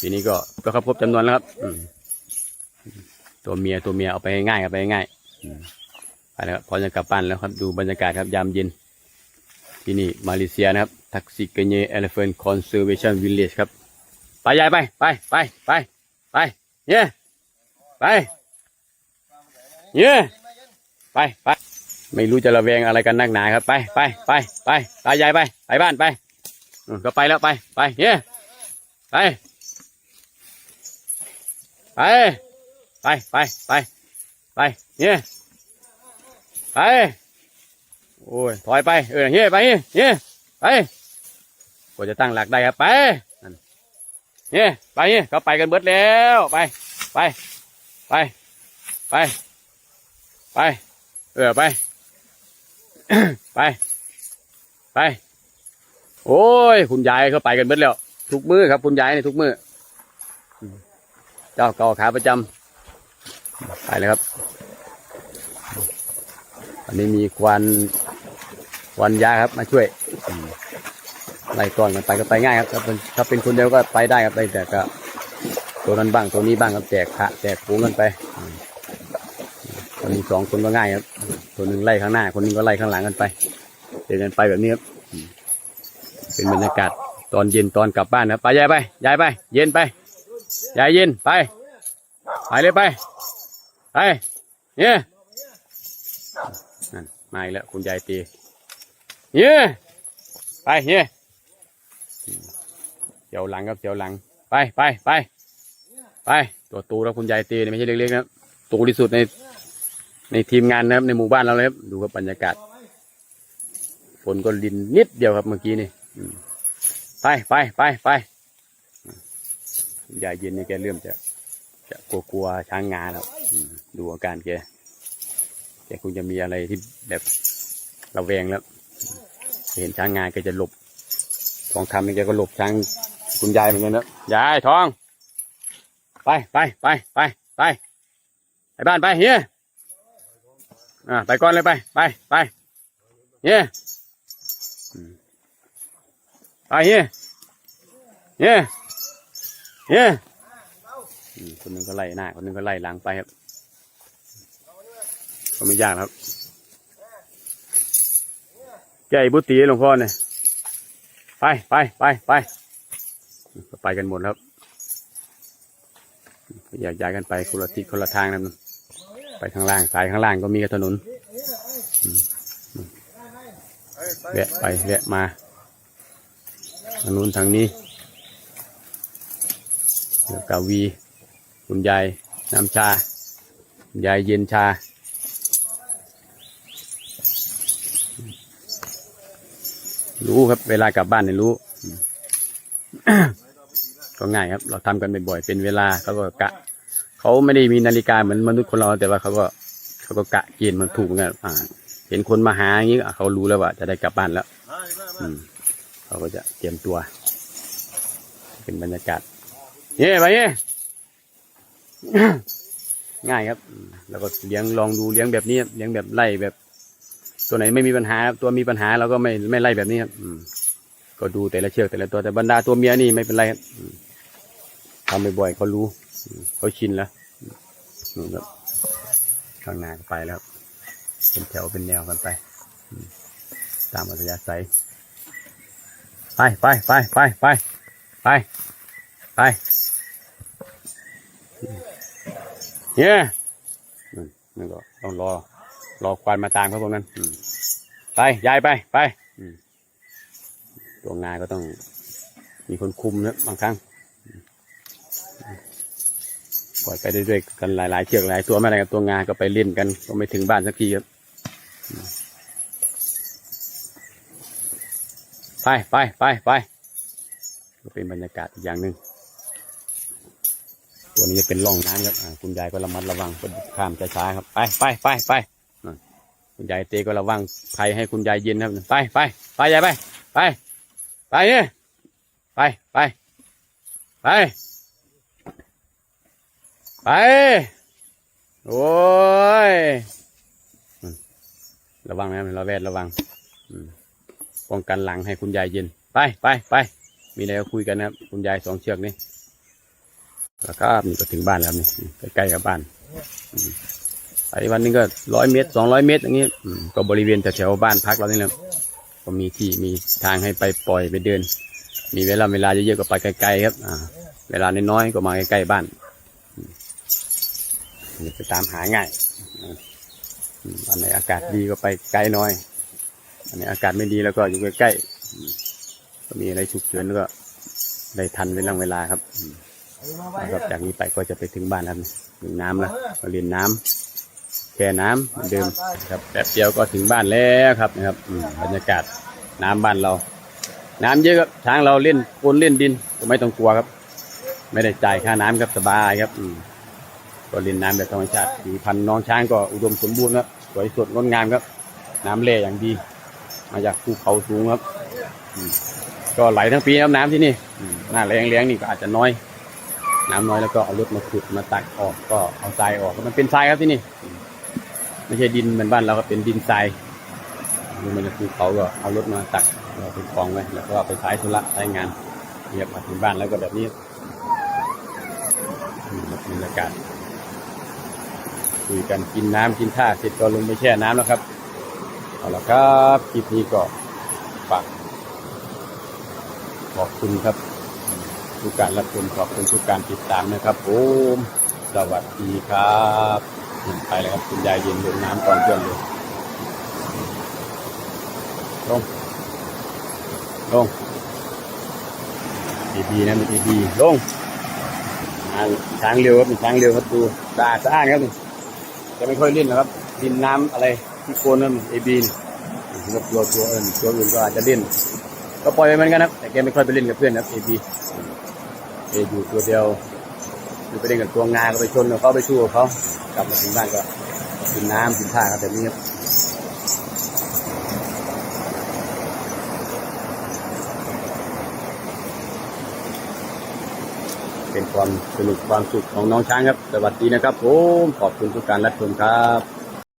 ทีนี้ก็ก็ครบจำนวนแล้วครับตัวเมียตัวเมียเอาไปง่ายๆครับไปง่ายๆไปแล้วครับพอจะกลับบ้านแล้วครับดูบรรยากาศครับยามเย็น ที่นี่มาเลเซียนะครับทักซิกเนเอลเฟนคอนเซอร์เวชั่นวิลเลจครับ ไปยายไปไปไปไปไปเนี่ยไปเนี่ยไปไปไม่รู้จะระแวงอะไรกันนักหนาครับ ไปไปไปไปตายายไป ไปบ้านไปก็ไปแล้วไปไปเนี่ย ไปไปไปไปไปไปเนี่ยไปโอ้ยถอยไปเออเนี่ยไปเนี่ยไปกว่าจะตั้งหลักได้ครับไปนั่นเนี่ยไปเนี่ยเขาไปกันเบิดแล้วไปไปไปไปไปเออไปไปไป โอ้ย คุณยายเขาไปกันเบิดแล้ว ทุกมือครับคุณยายนี่ทุกมือเจ้าเก่าขาประจำไปเลยครับ อันนี้มีควันควันยาครับมาช่วยไล่ต้อนกันไปก็ไปง่ายครับถ้าเป็นถ้าเป็นคนเดียวก็ไปได้ครับไปแต่ก็ตัวนั้นบ้างตัวนี้บ้างครับแจกพระแจกปูงกันไปอืมคนมีสองคนก็ง่ายครับ ตัวหนึ่งไล่ข้างหน้า คนหนึงก็ไล่ข้างหลังกันไปเดินกันไปแบบนี้ครับเป็นบรรยากาศ ตอนเย็นตอนกลับบ้านนะครับไปยายไปยายไป เย็นไปยายเย็นไปไปเลยไปไปเนี่ยนั่นมาอีกแล้วคุณยายตีเนี่ยไปเนี่ยเดี๋ยวหลังครับเดี๋ยวหลัง ไปไปไปไปตัวตูแล้วคุณยายตีเนี่ยไม่ใช่เล็กๆนะตูที่สุดในในทีมงานนะครับในหมู่บ้านเราเลยครับดูครับบรรยากาศฝนก็ลินนิดเดียวครับเมื่อกี้นี่อืม ไปไปไปไปยายเย็นนี่แกเริ่มจะจะกลัวกลัวๆช้างงาแล้วดูอาการแกแกคงจะมีอะไรที่แบบระแวงแล้ว เห็นช้างงาแกจะหลบ ทองคำนี่แกก็หลบช้างคุณยายเหมือนกันนะยายทอง ไปไปไปไปไปไปบ้านไปเฮียอ่าไปก่อนเลยไปไปไปเฮ้อืม ไปเฮ้เฮ้เฮ้อืมคนหนึงก็ไล่หน้า คนหนึงก็ไล่หลังไปครับ ก็ไม่ยากครับ ใจบุตรีหลวงพ่อเนี่ยไปไปไปไปก็ไปกันหมดครับอยากย้ายกันไปคนละทิศคนละทางนะไปข้างล่างสายข้างล่างก็มีถนนแวะไปแวะมาางนู้นทางนี้กาวีคุณยายน้ำชา ยายเย็นชา รู้ครับ เวลากลับบ้านเนี่ยรู้ ก็ง่ายครับ เราทำกันบ่อยๆเป็นเวลาเขาก็กะ เขาไม่ได้มีนาฬิกาเหมือนมนุษย์คนเราแต่ว่าเขาก็เขาก็กะเกณฑ์มันถูกเหมือนกันอ่าเห็นคนมาหาอย่างนี้เขารู้แล้วว่าจะได้กลับบ้านแล้ว อืม เขาก็จะเตรียมตัว เป็นบรรยากาศเย่ไปเย่ง่ายครับ แล้วก็เลี้ยงลองดูเลี้ยงแบบนี้เลี้ยงแบบไล่แบบ ตัวไหนไม่มีปัญหาครับตัวมีปัญหาเราก็ไม่ไม่ไล่แบบนี้ครับก็ดูแต่ละเชือกแต่ละตัวแต่บรรดาตัวเมียนี่ไม่เป็นไรครับทำบ่อยๆเขารู้เขาชินแล้วนู่นครับข้างหน้าไปแล้วเป็นแถวเป็นแนวกันไป ตามอัธยาศัย ไปไปไปไปไปไปไปเนี่ยนั่นี่ก็ต้องรอ รอควานมาตามเขาพวกนั้นไปยายไปไปตัวงานก็ต้องมีคนคุมนะบางครั้งปล่อยไปเรื่อยๆกันหลายๆเชือกหลายตัวไม่อะไรกับตัวงาก็ไปเล่นกันก็ไม่ถึงบ้านสักทีครับ ไปไปไปไปก็เป็นบรรยากาศอีกอย่างหนึ่งตัวนี้จะเป็นร่องน้ำครับคุณยายก็ระมัดระวังข้ามช้าๆครับ ไปไปไปไปคุณยายเตก็ระวังภัยให้คุณยายเย็นครับ ไปไปไปยายไป ไป ไปเนี่ยไปไปไปไปโอ้ยระวังนะระแวดระวัง อืม ป้องกันหลังให้คุณยายเย็น ไปไปไปมีอะไรก็คุยกันนะครับ คุณยายสองเชือกนี่แล้วก็นี่ก็ถึงบ้านแล้วนี่ใกล้ๆกับบ้านอืมไปวันนึงก็ร้อยเมตรสองร้อยเมตรอย่างนี้ก็บริเวณแถวๆบ้านพักเรานี่แหละก็มีที่มีทางให้ไปปล่อยไปเดิน มีเวลาเวลาเยอะๆก็ไปไกลๆครับอ่าเวลาน้อยๆก็มาใกล้ๆบ้านอืมนี่ไปตามหาง่ายอันไหนอากาศดีก็ไปไกลน้อย อันไหนอากาศไม่ดีแล้วก็อยู่ใกล้ๆก็มีอะไรฉุกเฉินก็ได้ทันเวลาเวลาครับอืมแล้วจากนี้ไปก็จะไปถึงบ้านแล้วถึงน้ำแล้วเรียนน้ำแค่น้ำเหมือนเดิมครับแป๊บเดียวก็ถึงบ้านแล้วครับนะครับบรรยากาศน้ำบ้านเรา น้ำเยอะครับช้างเราเล่นโคนเล่นดินก็ไม่ต้องกลัวครับ ไม่ได้จ่ายค่าน้ำครับสบายครับอืก็เล่นน้ำแบบธรรมชาติผิวพันธุ์น้องช้างก็อุดมสมบูรณ์ครับสวยสดงดงามครับ น้ำเล่อย่างดี มาจากภูเขาสูงครับก็ไหลทั้งปีครับน้ำที่นี่หน้าแรงแรงๆนี่ก็อาจจะน้อย น้ำน้อยแล้วก็เอารถมาขุดมาตักออกก็เอาทรายออกมันเป็นทรายครับที่นี่ ไม่ใช่ดินเหมือนบ้านเราก็เป็นดินทรายมันจะภูเขาก็เอารถมาตักเราเป็นกองไว้แล้วก็เอาไปใช้ธุระใช้งานเรียบมาถึงบ้านแล้วก็แบบนี้บรรยากาศคุยกันกินน้ำกินท่าเสร็จก็ลงไปแช่น้ำแล้วครับ เอาละครับคลิปนี้ก็ฝากขอบคุณครับทุกการรับชมขอบคุณทุกการติดตามนะครับผมสวัสดีครับไปเลยครับคุณยายเย็นลงน้ำก่อนเพื่อนเลยลงลงดีดีๆนะมันดีดีๆลงช้างเร็วครับช้างเร็วครับดูสะอาสะอาดครับจะไม่ค่อยเล่นนะครับดินน้ำอะไร ที่โคนนั่นเอบีนี่ตัวตัวตัวอื่นตัวอื่นก็อาจจะเล่น ก็ปล่อยไปเหมือนกันครับแต่แกไม่ค่อยไปเล่นกับเพื่อนครับเอบีเออยู่ตัวเดียวอยู่ไปเล่นกับตัวงาก็ไปชนกับเขาไปชู้กับเขากลับมาถึงบ้านก็กินน้ำกินท่าครับแบบนี้ครับเป็นความสนุกความสุขของน้องช้างครับ สวัสดีนะครับผมขอบคุณทุกการรับชมครับ